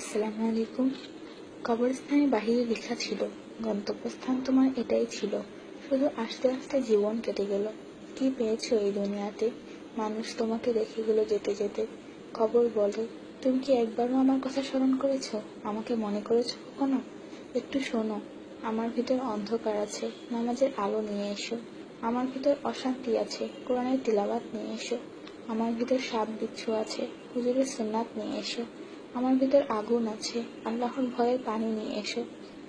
আসসালামু আলাইকুম। কবরস্থানের বাহিরে লেখা ছিল, গন্তব্যস্থান তোমার এটাই ছিল। শুধু আস্তে আস্তে জীবন কেটে গেল। কি পেয়েছ এই দুনিয়াতে? মানুষ তোমাকে রেখে গেল যেতে যেতে। কবর বলে, তুমি কি একবারও আমার কথা স্মরণ করেছ? আমাকে মনে করেছ কখনো? একটু শোনো, আমার ভিতর অন্ধকার আছে, নামাজের আলো নিয়ে এসো। আমার ভিতর অশান্তি আছে, কোরআনের তিলাবাত নিয়ে এসো। আমার ভিতর সাপ বিচ্ছু আছে, হুজুরের সুন্নাত নিয়ে এসো। আমার ভিতর আগুন আছে। আল্লাহর ভয়ের পানি নিয়ে এসো।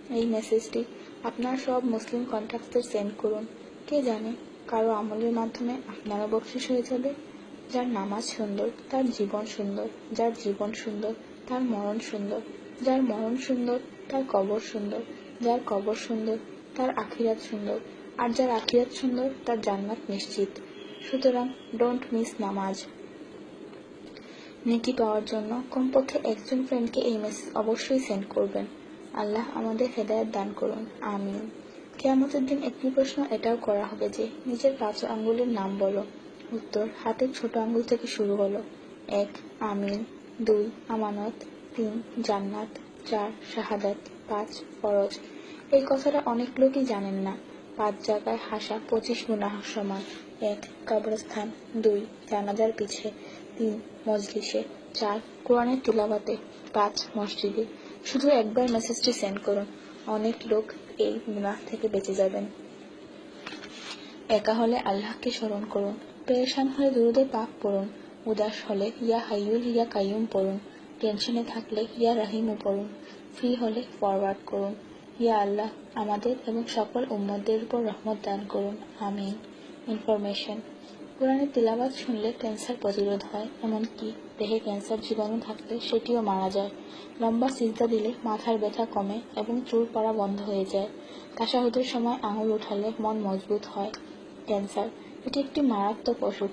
এই মেসেজটি আপনার সব মুসলিম কন্ট্যাক্টসদের সেন্ড করুন। কে জানে কারও আমলের মাধ্যমে আপনারও বকশিস হয়ে যাবে? যার নামাজ সুন্দর, তার জীবন সুন্দর, যার জীবন সুন্দর, তার মরণ সুন্দর, যার মরণ সুন্দর, তার কবর সুন্দর, যার কবর সুন্দর, তার আখিরাত সুন্দর, আর যার আখিরাত সুন্দর, তার জান্নাত নিশ্চিত। সুতরাং ডোন্ট মিস নামাজ। নেকি পাওয়ার জন্য কমপক্ষে একজন ফ্রেন্ডকে এই মেসেজ অবশ্যই সেন্ড করবেন। আল্লাহ আমাদের হেদায়ত দান করুন। আমিন। কেয়ামতের দিন একটি প্রশ্ন এটাও করা হবে যে, নিজের পাঁচ আঙ্গুলের নাম বলো। উত্তর, হাতের ছোট আঙ্গুল থেকে শুরু হলো। এক, আমিন। দুই, আমানত। তিন, জান্নাত। চার, শাহাদাত। পাঁচ, ফরজ। এই কথাটা অনেক লোকই জানেন না। পাঁচ জায়গায় হাসা, পঁচিশ গুনাহ সমান। এক, কবরস্থান। দুই, জানাজার পিছে। তিন, মজলিসে। চার, কোরআনের তুলাবাতে পাঁচ, মসজিদে। শুধু একবার মেসেজটি সেন্ড করুন। অনেক লোক এই গুনাহ থেকে বেঁচে যাবেন। একা হলে আল্লাহকে স্মরণ করুন। পেরেশান হলে দুরুদে পাক পড়ুন। উদাস হলে ইয়া হাইয়ুল, ইয়া কাইয়ুম পড়ুন। টেনশনে থাকলে ইয়া রাহিমও পড়ুন। ফ্রি হলে ফরওয়ার্ড করুন। ইয়া আল্লাহ, আমাদের এবং সকল উম্মতদের উপর রহমত দান করুন, আমিন। ইনফরমেশন কোরআনের তিলাবাত শুনলে ক্যান্সার প্রতিরোধ হয়, এমনকি দেহে ক্যান্সার জীবাণু থাকলে সেটিও মারা যায়। লম্বা সিজদা দিলে মাথার ব্যথা কমে এবং চুল পড়া বন্ধ হয়ে যায়। তাসাহুদের সময় আঙুল উঠালে মন মজবুত হয়। ক্যান্সার এটি একটি মারাত্মক অসুখ।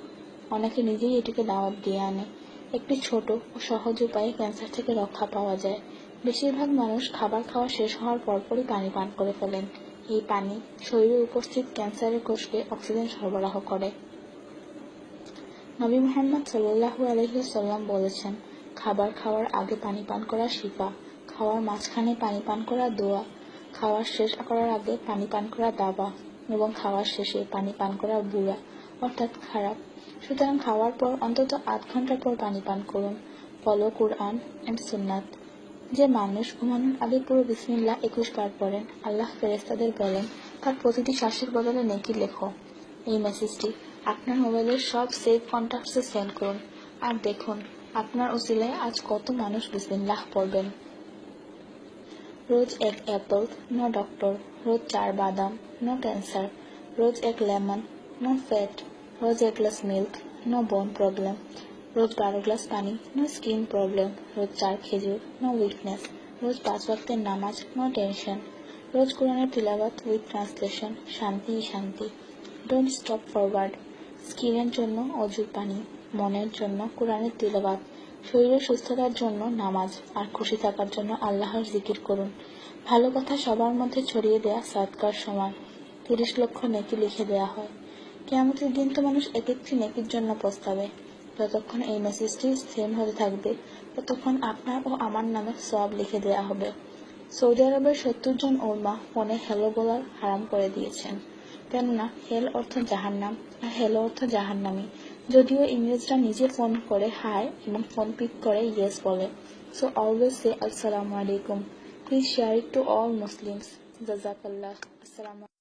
অনেকে নিজেই এটিকে দাওয়াত দিয়ে আনে। একটি ছোট ও সহজ উপায়ে ক্যান্সার থেকে রক্ষা পাওয়া যায়। বেশিরভাগ মানুষ খাবার খাওয়া শেষ হওয়ার পরপরই পানি পান করে ফেলেন। এই পানি শরীরে উপস্থিত ক্যান্সারের কোষকে অক্সিজেন সরবরাহ করে। নবী মোহাম্মদ সাল্লাহু আলহিসাল্লাম বলেছেন, খাবার খাওয়ার আগে পানি পান করা শিফা, খাওয়ার মাঝখানে পানি পান করা দোয়া, খাওয়ার শেষ করার আগে পানি পান করা দাবা এবং খাওয়ার শেষে পানি পান করা বুড়া, অর্থাৎ খারাপ। সুতরাং খাওয়ার পর অন্তত আধ ঘণ্টা পর পানি পান করুন। ফলো কুরআন অ্যান্ড সুন্নাত। যে মানুষ ঘুমানোর আগে পুরো বিসমিল্লাহ একুশ বার পড়েন, আল্লাহ ফেরেস্তাদের বলেন, তার প্রতিটি শ্বাসের বদলে নেকি লেখো। এই মেসেজটি আপনার মোবাইলের সব সেভ কন্ট্যাক্টসে সেন্ড করুন। আর দেখুন, আপনার ওসিলায় আজ কত মানুষ বিসমিল্লাহ পড়বেন। রোজ এক অ্যাপল নো ডক্টর রোজ চার বাদাম নো ক্যান্সার রোজ এক লেমন নো ফ্যাট রোজ এক glass milk no bone problem রোজ বারো গ্লাস পানি, নো স্কিন প্রবলেম, রোজ চার খেজুর, নো উইকনেস, রোজ পাঁচ ওয়াক্তের নামাজ, নো টেনশন, রোজ কোরআনের তিলাবাত উইথ ট্রান্সলেশন, শান্তি শান্তি। ডোন্ট স্টপ ফরওয়ার্ড স্কিনের জন্য অজুর পানি, মনের জন্য কোরআনের তিলাবাত শরীরের সুস্থতার জন্য নামাজ, আর খুশি থাকার জন্য আল্লাহর জিকির করুন। ভালো কথা সবার মধ্যে ছড়িয়ে দেয়া সাদকার সমান। তিরিশ লক্ষ নেকি লিখে দেয়া হয়। কেয়ামতের দিন তো মানুষ এক একটি নেকির জন্য প্রস্তাবে। যতক্ষণ এই মেসেজটি সেম হতে থাকবে, ততক্ষণ আপনার ও আমার নামে সব লিখে দেয়া হবে। সৌদি আরবের সত্তর জন ওলমা ফোনে হ্যালো বলার হারাম করে দিয়েছেন। কেননা হেল অর্থ জাহান্নাম আর হ্যালো অর্থ জাহান্নামি। যদিও ইংরেজরা নিজে ফোন করে হাই এবং ফোন পিক করে ইয়েস বলে। সো অলওয়েজ সে আসসালামু আলাইকুম please share it to all Muslims জাজাকাল্লাহ আসসালামু